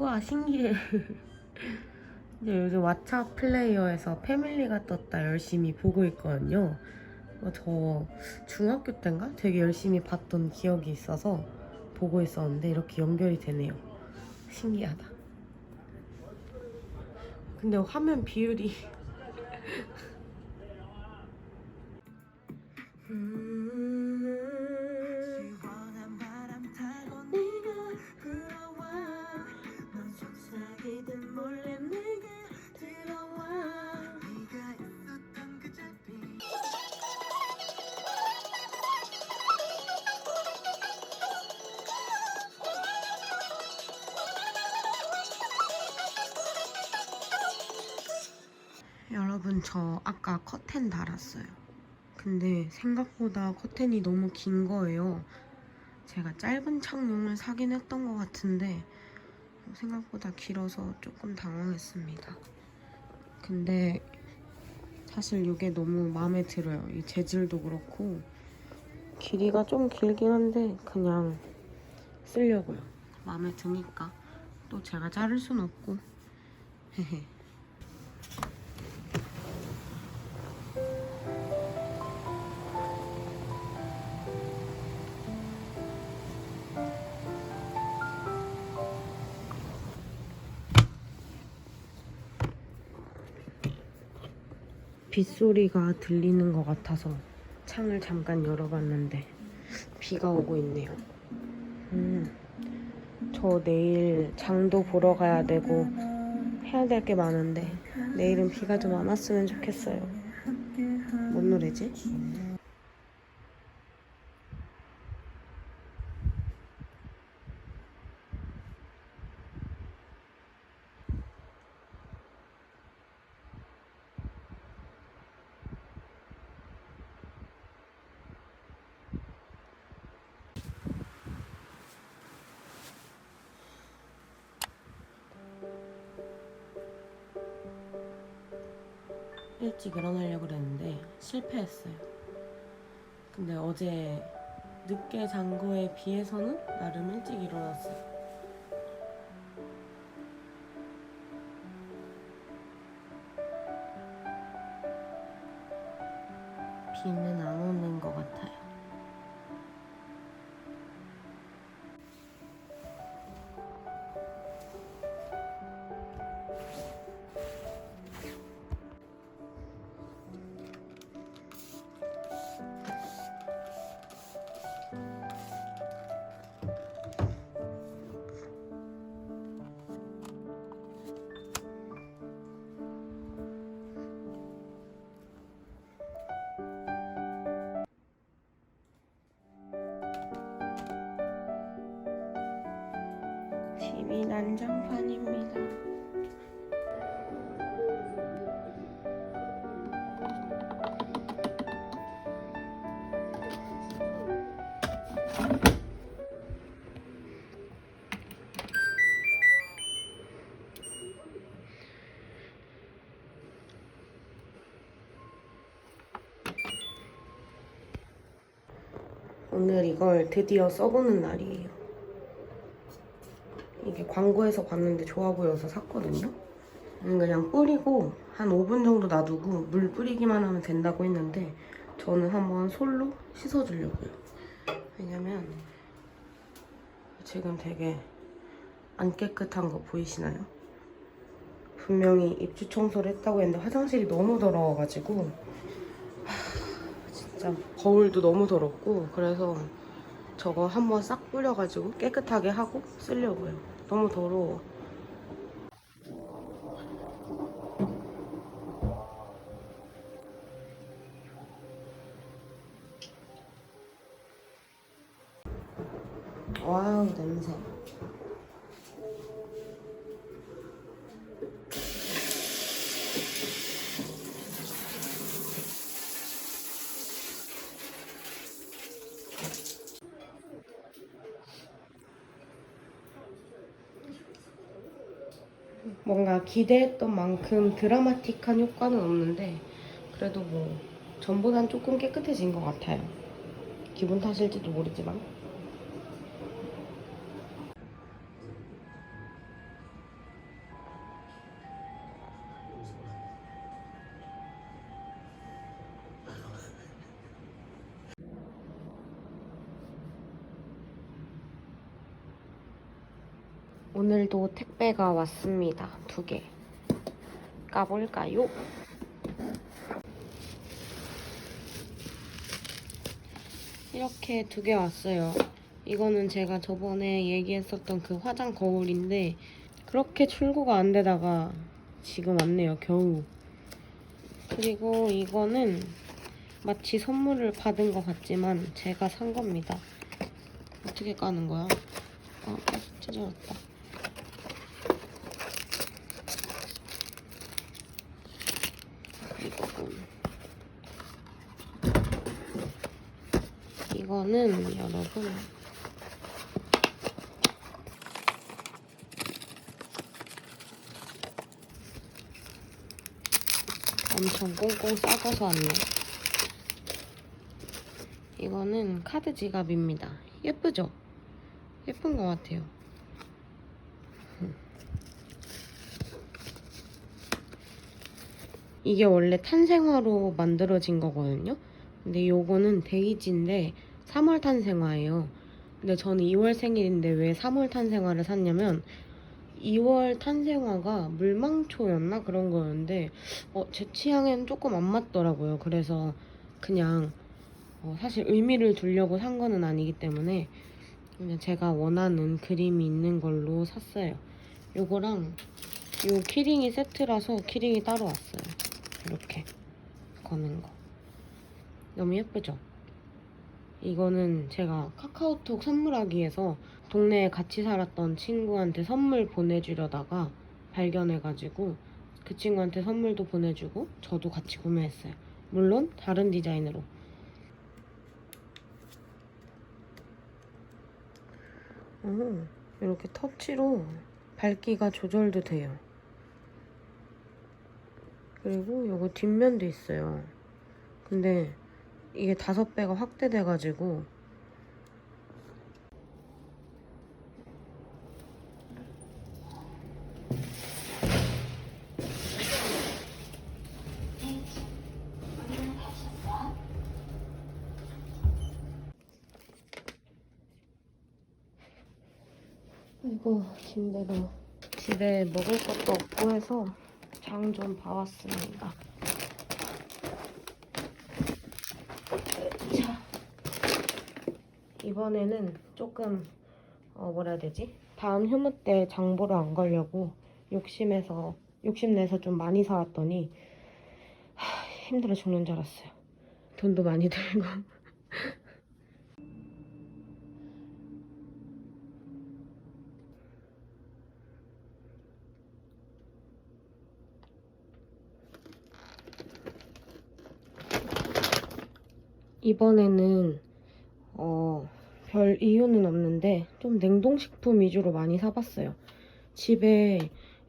우와 신기해. 이제 요즘 왓챠 플레이어에서 패밀리가 떴다 열심히 보고 있거든요. 어, 저 중학교 때인가 되게 열심히 봤던 기억이 있어서 보고 있었는데 이렇게 연결이 되네요. 신기하다. 근데 화면 비율이 시 저 아까 커튼 달았어요. 근데 생각보다 커튼이 너무 긴 거예요. 제가 짧은 창용을 사긴 했던 것 같은데 생각보다 길어서 조금 당황했습니다. 근데 사실 이게 너무 마음에 들어요. 이 재질도 그렇고 길이가 좀 길긴 한데 그냥 쓰려고요. 마음에 드니까 또 제가 자를 순 없고 헤헤. 빗소리가 들리는 것 같아서 창을 잠깐 열어봤는데 비가 오고 있네요. 음, 저 내일 장도 보러 가야 되고 해야 될 게 많은데 내일은 비가 좀 안 왔으면 좋겠어요. 뭔 노래지? 일찍 일어나려고 그랬는데 실패했어요. 근데 어제 늦게 잔 거에 비해서는 나름 일찍 일어났어요. 비는 안 오는 것 같아요. TV 난장판입니다. 오늘 이걸 드디어 써보는 날이에요. 광고에서 봤는데 좋아 보여서 샀거든요. 음, 그냥 뿌리고 한 5분 정도 놔두고 물 뿌리기만 하면 된다고 했는데 저는 한번 솔로 씻어주려고요. 왜냐면 지금 되게 안 깨끗한 거 보이시나요? 분명히 입주 청소를 했다고 했는데 화장실이 너무 더러워가지고 하, 진짜 거울도 너무 더럽고 그래서 저거 한번 싹 뿌려가지고 깨끗하게 하고 쓰려고요. 너무 더러워. 와우 냄새. 뭔가 기대했던 만큼 드라마틱한 효과는 없는데 그래도 뭐 전보단 조금 깨끗해진 것 같아요. 기분 탓일지도 모르지만 오늘도 택배가 왔습니다. 두 개. 까볼까요? 이렇게 두 개 왔어요. 이거는 제가 저번에 얘기했었던 그 화장 거울인데 그렇게 출고가 안 되다가 지금 왔네요. 겨우. 그리고 이거는 마치 선물을 받은 것 같지만 제가 산 겁니다. 어떻게 까는 거야? 아, 찢어졌다. 이거군. 이거는 여러분 엄청 꽁꽁 싸가서 왔네. 이거는 카드 지갑입니다. 예쁘죠? 예쁜 것 같아요. 음. 이게 원래 탄생화로 만들어진 거거든요. 근데 요거는 데이지인데 3월 탄생화예요. 근데 저는 2월 생일인데 왜 3월 탄생화를 샀냐면 2월 탄생화가 물망초였나 그런 거였는데 어, 제 취향에는 조금 안 맞더라고요. 그래서 그냥 어, 사실 의미를 두려고 산 거는 아니기 때문에 그냥 제가 원하는 그림이 있는 걸로 샀어요. 요거랑 요 키링이 세트라서 키링이 따로 왔어요. 이렇게 거는 거. 너무 예쁘죠? 이거는 제가 카카오톡 선물하기에서 동네에 같이 살았던 친구한테 선물 보내주려다가 발견해가지고 그 친구한테 선물도 보내주고 저도 같이 구매했어요. 물론 다른 디자인으로. 오, 이렇게 터치로 밝기가 조절도 돼요. 그리고 요거 뒷면도 있어요. 근데 이게 다섯 배가 확대돼가지고. 아이고 힘들어 집에 먹을 것도 없고 해서 장 좀 봐왔습니다 이번에는 조금 어 뭐라 해야 되지? 다음 휴무 때 장 보러 안 가려고 욕심에서 욕심내서 좀 많이 사왔더니 하, 힘들어 죽는 줄 알았어요. 돈도 많이 들고. 이번에는 어, 별 이유는 없는데 좀 냉동식품 위주로 많이 사봤어요. 집에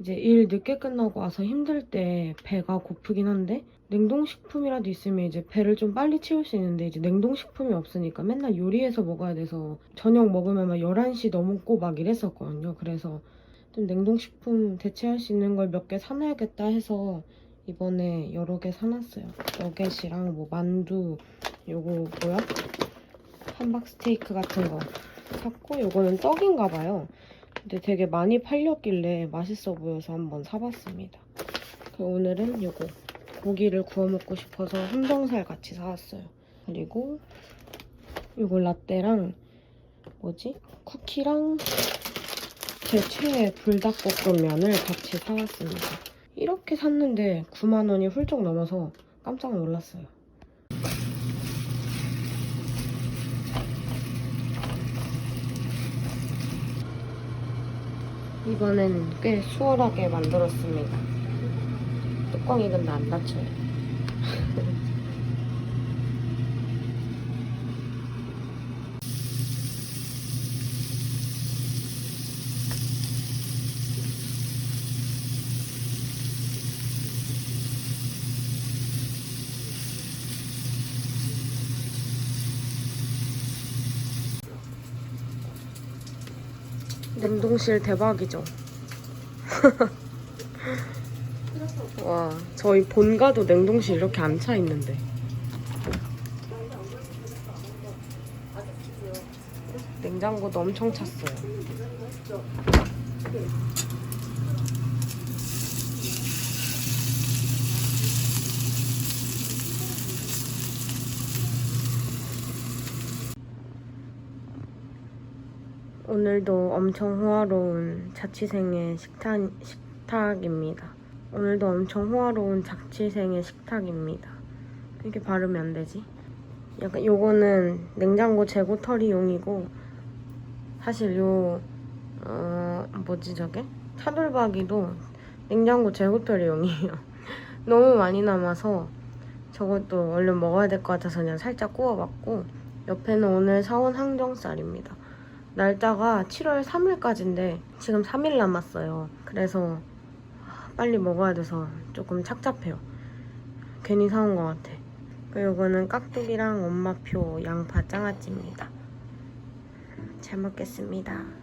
이제 일 늦게 끝나고 와서 힘들 때 배가 고프긴 한데 냉동식품이라도 있으면 이제 배를 좀 빨리 채울 수 있는데 이제 냉동식품이 없으니까 맨날 요리해서 먹어야 돼서 저녁 먹으면 막 11시 넘고 막 이랬었거든요. 그래서 좀 냉동식품 대체할 수 있는 걸 몇 개 사놔야겠다 해서 이번에 여러 개 사놨어요. 너겟이랑 뭐 만두, 요거 뭐야? 함박 스테이크 같은 거 샀고 요거는 떡인가 봐요. 근데 되게 많이 팔렸길래 맛있어 보여서 한번 사봤습니다. 오늘은 요거 고기를 구워 먹고 싶어서 함정살 같이 사왔어요. 그리고 요거 라떼랑 뭐지? 쿠키랑 제 최애 불닭볶음면을 같이 사왔습니다. 이렇게 샀는데 9만 원이 훌쩍 넘어서 깜짝 놀랐어요. 이번엔 꽤 수월하게 만들었습니다. 뚜껑이 근데 안 닫혀요. 냉동실 대박이죠? 와, 저희 본가도 냉동실 이렇게 안 차 있는데. 냉장고도 엄청 찼어요. 오늘도 엄청 호화로운 자취생의 식탁, 식탁입니다. 오늘도 엄청 호화로운 자취생의 식탁입니다. 이렇게 바르면 안 되지? 약간 요거는 냉장고 재고 털이용이고 사실 요 어, 뭐지 저게? 차돌박이도 냉장고 재고 털이용이에요. 너무 많이 남아서 저것도 얼른 먹어야 될 것 같아서 그냥 살짝 구워봤고 옆에는 오늘 사온 항정살입니다. 날짜가 7월 3일까지인데 지금 3일 남았어요. 그래서 빨리 먹어야 돼서 조금 착잡해요. 괜히 사온 것 같아. 그리고 이거는 깍두기랑 엄마표 양파 장아찌입니다. 잘 먹겠습니다.